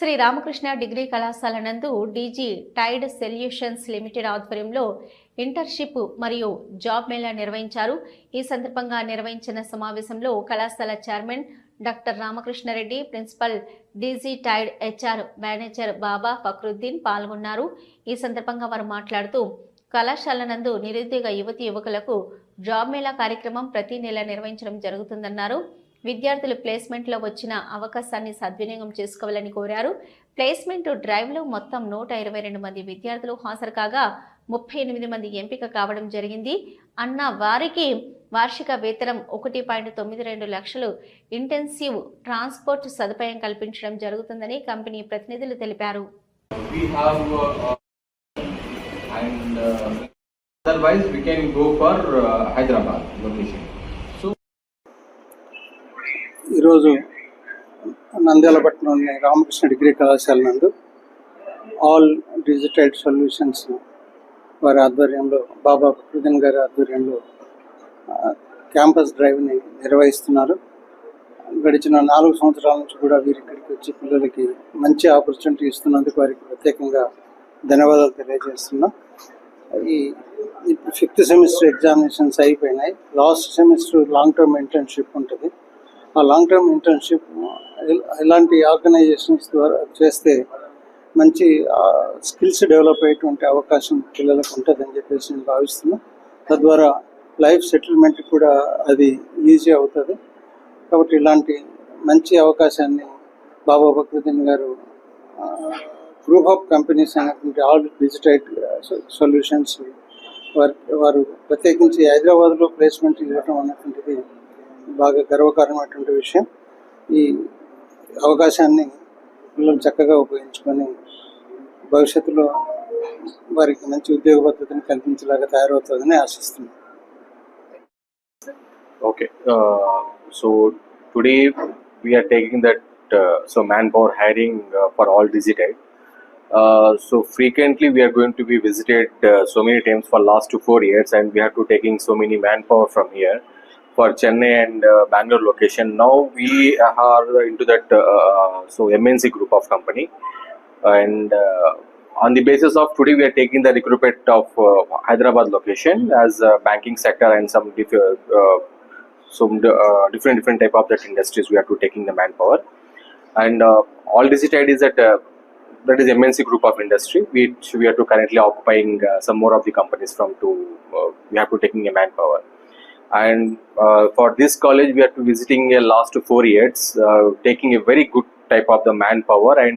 Shri Ramakrishna degree కళాశాల నందు DG tide solutions limited ఆధ్వర్యంలో ఇంటర్షిప్ మరియు జాబ్ మేళా నిర్వహించారు. ఈ సందర్భంగా నిర్వహించిన సమావేశంలో కళాశాల chairman doctor Ramakrishna Reddy principal Digitide HR manager Baba Fakruddin పాల్గొన్నారు. ఈ సందర్భంగా వారు మాట్లాడుతూ కళాశాల నందు నిరుద్యోగ యువతి యువకులకు జాబ్ మేళా కార్యక్రమం ప్రతి నెల నిర్వహించడం జరుగుతుందన్నారు. విద్యార్థులు ప్లేస్మెంట్లో వచ్చిన అవకాశాన్ని సద్వినియోగం చేసుకోవాలని కోరారు. ప్లేస్మెంట్ డ్రైవ్లో మొత్తం నూట ఇరవై రెండు మంది విద్యార్థులు హాజరు కాగా ముప్పై ఎనిమిది మంది ఎంపిక కావడం జరిగింది. అన్న వారికి వార్షిక వేతనం ఒకటి పాయింట్ తొమ్మిది రెండు లక్షలు. ఇంటెన్సివ్ ట్రాన్స్పోర్ట్ సదుపాయం కల్పించడం జరుగుతుందని కంపెనీ ప్రతినిధులు తెలిపారు. Uh, uh, otherwise we can go for uh, Hyderabad location. ఈరోజు నంద్యాల పట్టణంలోని రామకృష్ణ డిగ్రీ కళాశాల నందు ఆల్ డిజిటల్ సొల్యూషన్స్ వారి ఆధ్వర్యంలో బాబా ప్రకృతిన్ గారి ఆధ్వర్యంలో క్యాంపస్ డ్రైవ్ని నిర్వహిస్తున్నారు. గడిచిన నాలుగు సంవత్సరాల నుంచి కూడా వీరి ఇక్కడికి వచ్చి పిల్లలకి మంచి ఆపర్చునిటీ ఇస్తున్నందుకు వారికి ప్రత్యేకంగా ధన్యవాదాలు తెలియజేస్తున్నాం. ఈ ఫిఫ్త్ సెమిస్టర్ ఎగ్జామినేషన్స్ అయిపోయినాయి. Last semester long term internship ఉంటుంది. లాంగ్ టర్మ్ ఇంటర్న్షిప్ ఇలాంటి ఆర్గనైజేషన్స్ ద్వారా చేస్తే మంచి స్కిల్స్ డెవలప్ అయ్యేటువంటి అవకాశం పిల్లలకు ఉంటుందని చెప్పేసి నేను భావిస్తున్నాను తద్వారా లైఫ్ సెటిల్మెంట్ కూడా అది ఈజీ అవుతుంది. కాబట్టి ఇలాంటి మంచి అవకాశాన్ని బాబా బక్రుద్దీన్ గారు గ్రూప్ ఆఫ్ కంపెనీస్ అనేటువంటి ఆల్ డిజిటల్ సొల్యూషన్స్ వారి వారు ప్రత్యేకించి హైదరాబాద్లో ప్లేస్మెంట్ ఇవ్వడం అనేటువంటిది బాగా గర్వకారణమైనటువంటి విషయం ఈ అవకాశాన్ని పిల్లలు చక్కగా ఉపయోగించుకొని భవిష్యత్తులో వారికి మంచి ఉద్యోగ పద్ధతిని కల్పించేలాగా తయారవుతుందని ఆశిస్తున్నాను okay so today we are taking that so manpower hiring for all Digitide so so frequently we are going to be visited uh, so many times for last two four years and we have to taking so many for Chennai and uh, Bangalore location. Now we are into that uh, so MNC group of company, and uh, on the basis of today we are taking the recruitment of uh, Hyderabad location as uh, banking sector and some diff- uh, some uh, different different type of that industries we are to taking the manpower. And uh, all digitide is that uh, that is MNC group of industry which we are to currently occupying uh, some more of the companies from to uh, we have to taking a manpower and uh, for this college we are visiting uh, last four years uh, taking a very good type of the manpower and